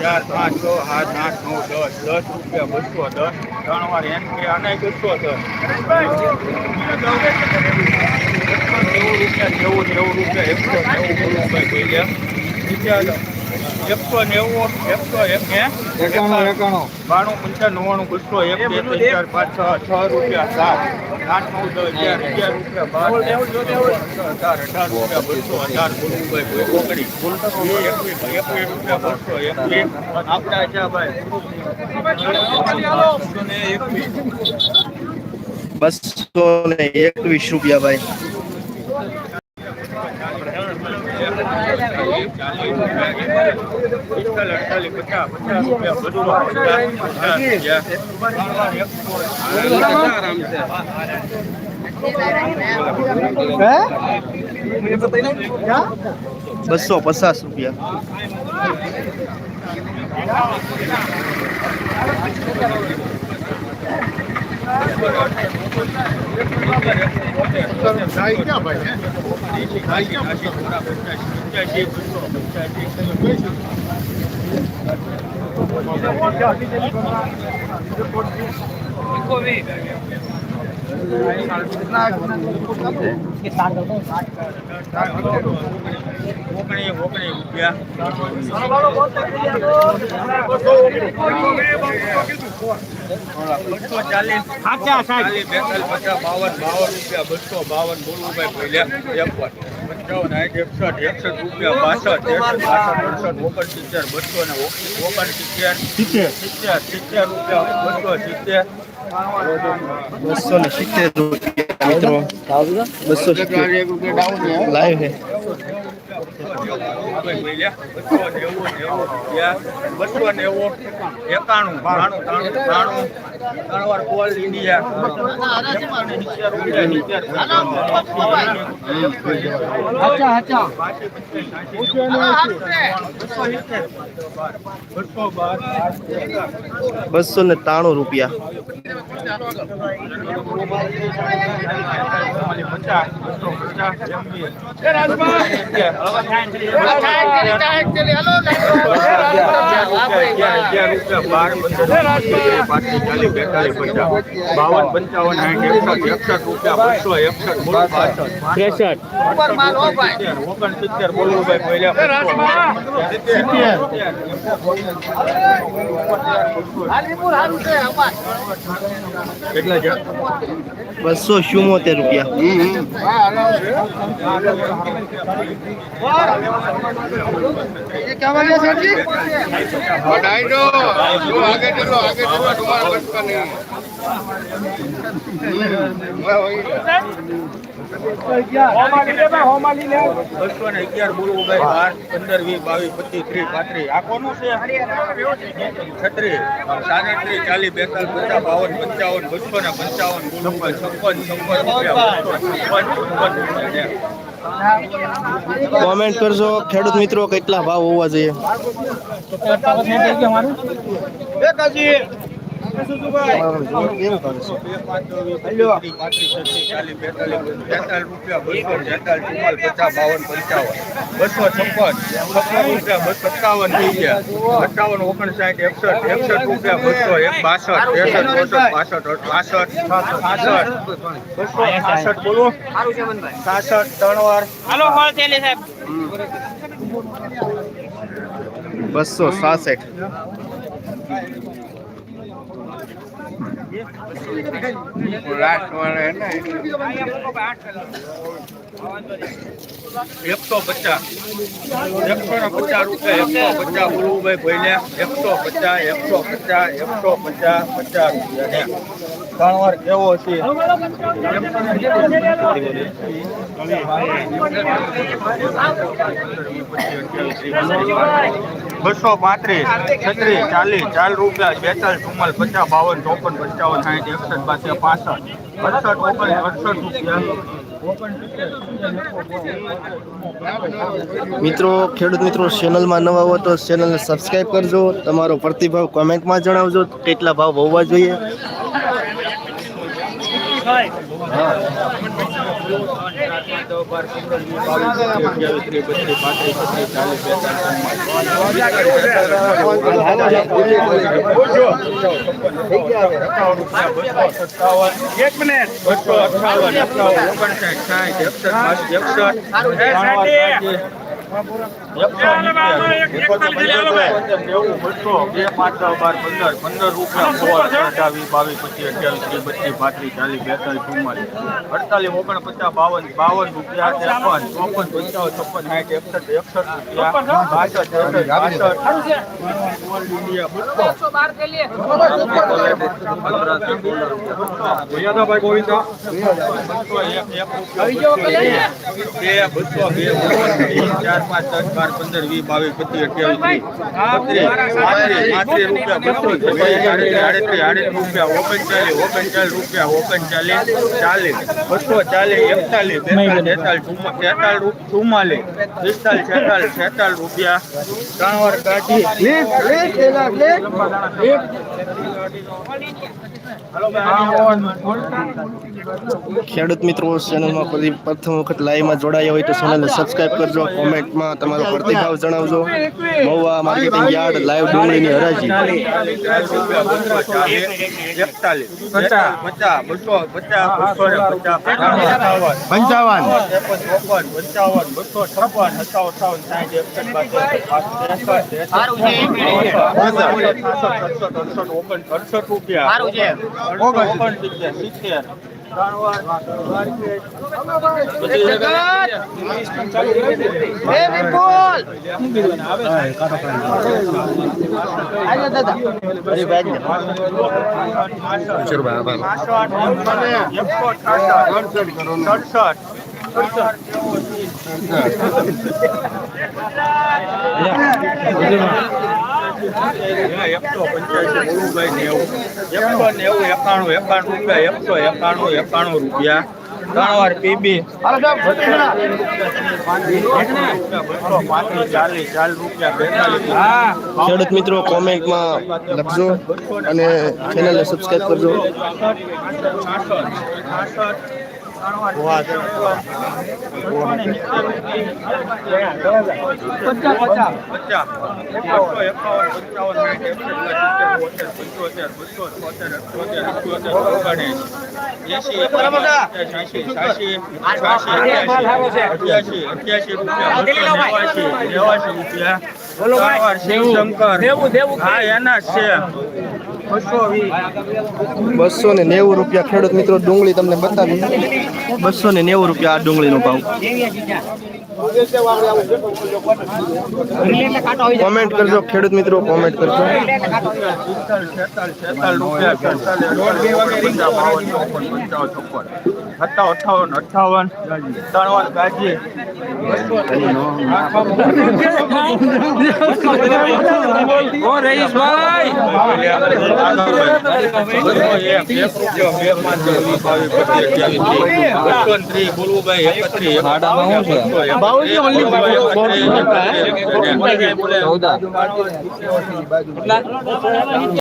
ચાર, પાંચ, છ, સાત, આઠ, નવ, દસ. દસ રૂપિયા, બસો, દસ. ત્રણ વાર બસો, દસ. નેવું રૂપિયા, નેવું, નેવું રૂપિયા, એકસો નેવું રૂપિયા હાલો. એકસો નેવું, એકસો એક, એકાણું બાણું પંચાણું નવ્વાણું બસો એક બે ત્રણ ચાર પાંચ છ છ રૂપિયા સાત અઢાર અઢાર બસો હજાર બોલુભાઈ એકવીસ રૂપિયા બસો બસો ને એકવીસ રૂપિયા ભાઈ. અડતાલીસ પચાસ રૂપિયા બસો પચાસ રૂપિયા. ભાઈ બસો બાવન બસો બાવન બોલુભાઈ પહેલ્યા એકાવન પંચાવન સાઠ એકસઠ એકસઠ રૂપિયા બાસઠ એકસઠ બાસઠ અડસઠ ઓગણસિત્તેર બસો ને ઓગણસિત્તેર સિત્તેર. સિત્તેર સિત્તેર રૂપિયા બસો સિત્તેર. બસો ને સિત્તેર રૂપિયા મિત્રો. બસો સિત્તેર. લાઈવ છે. બસો નેવું એકાણું બાણું ત્રણ ત્રાણું ત્રણ કોલ ઇન્ડિયા બસો ને ત્રાણું રૂપિયા બાવન પંચાવન સાઠ એકસઠ રૂપિયા બસો એકસઠ બોલો ત્રેસઠ ઓગણસિત્તેર બોલો ભાઈ કેટલા છે બસો ચુમ્મોતેર રૂપિયા. बढ़ाई दो जो आगे चलो आगे चलो तुम्हारा बस का नहीं मैं वही બસો ને અગિયાર બોલવું ભાઈ બાર પંદર વીસ બાવીસ પચીસ ત્રીસ પાંત્રીસ આ કોનું છે છત્રીસ સાડત્રીસ ચાલીસ બેતાલીસ પચાસ બાવન પંચાવન બસો ને પંચાવન છપ્પન છપ્પન છપ્પન રૂપિયા બસો છપ્પન છપ્પન રૂપિયા કોમેન્ટ કરજો. ખેડૂત મિત્રો કેટલા ભાવ હોવા જોઈએ? બસો છપ્પન રૂપિયા બસો સત્તાવન થઈ ગયા સત્તાવન ઓગણસાઠ એકસઠ એકસઠ રૂપિયા બસો એક બાસઠ ત્રેસઠ ચોસઠ બાસઠ બાસઠ છાસઠ બસો બોલો છાસઠ ત્રણ વાર બસો છાસઠ એકસો પચાસ એકસો ને પચાસ રૂપિયા એકસો પચાસ ગુરુભાઈ ભૈયા એકસો પચાસ એકસો પચાસ એકસો પચાસ પચાસ રૂપિયા ને ત્રણ વાર કેવો છે? બસો પાંત્રીસ છત્રીસ ચાલીસ ચાર રૂપિયા બેતાલીસ ચુમ્માલ પચાસ બાવન ચોપન પંચાવન સાહીઠ એકસઠ પાસે પાસઠ અડસઠ ઓગણ અડસઠ રૂપિયા. મિત્રો ખેડૂત મિત્રો ચેનલમાં નવા હો તો ચેનલને સબસ્ક્રાઈબ કરજો. તમારો પ્રતિભાવ કોમેન્ટમાં જણાવજો. કેટલા ભાવ હોવા જોઈએ? એક મિનિટ. બસો અઠાવન અઠાવન ઓગણસાઠ સાઠ. એકસઠ એકસઠ અડતાલીસ ઓગણપચાસ બાવન બાવન રૂપિયા ત્રેપન ચોપન પંચાવન છપ્પન સાઠ એકસઠ બે બસો બે ચાર પાંચ દસ બાર પંદર વીસ બાવીસ પચીસ અઠ્યાવીસ રૂપિયા ઓગણચાલીસ ઓગણચાલીસ રૂપિયા ઓગણચાલીસ ચાલીસ બસો ચાલીસ એકતાલીસ બેતાલીસ તેતાલીસ ચુમ્માલીસ પિસ્તાલીસ છેતાલીસ છેતાલીસ રૂપિયા. ત્રણ વાર કાઢી. ખેડૂત મિત્રો ચેનલમાં ફરી પ્રથમ વખત લાઈવમાં જોડાયા હોય તો ચેનલને સબસ્ક્રાઇબ કરજો. કોમેન્ટમાં તમારો પ્રતિભાવ જણાવજો. મહુવા માર્કેટિંગ યાર્ડ લાઈવ ડુંગળીની હરાજી. પંચાવન. રૂપિયા ઓગણ સિત્તેર. વાર એકસો પંચ્યાસી ગુરુભાઈ નેવું એકસો નેવું એકાણું એકાણું રૂપિયા એકસો એકાણું એકાણું રૂપિયા ત્રણવાર પીબી ખેડૂત મિત્રો કોમેન્ટમાં લખજો અને ચેનલને સબસ્ક્રાઈબ કરજો. અઠ્યાસી અઠ્યાસી રૂપિયા નેવાસી રૂપિયા શંકર. હા એના છે. બસો બસો ને નેવું રૂપિયા. ખેડૂત મિત્રો ડુંગળી તમને બતાવી. બસો ને નેવું રૂપિયા આ ડુંગળીનો ભાવ. કોમેન્ટ કરજો ખેડૂત મિત્રો કોમેન્ટ કરજો. અઠાવન અઠાવન ત્રણ બોલવું ચૌદ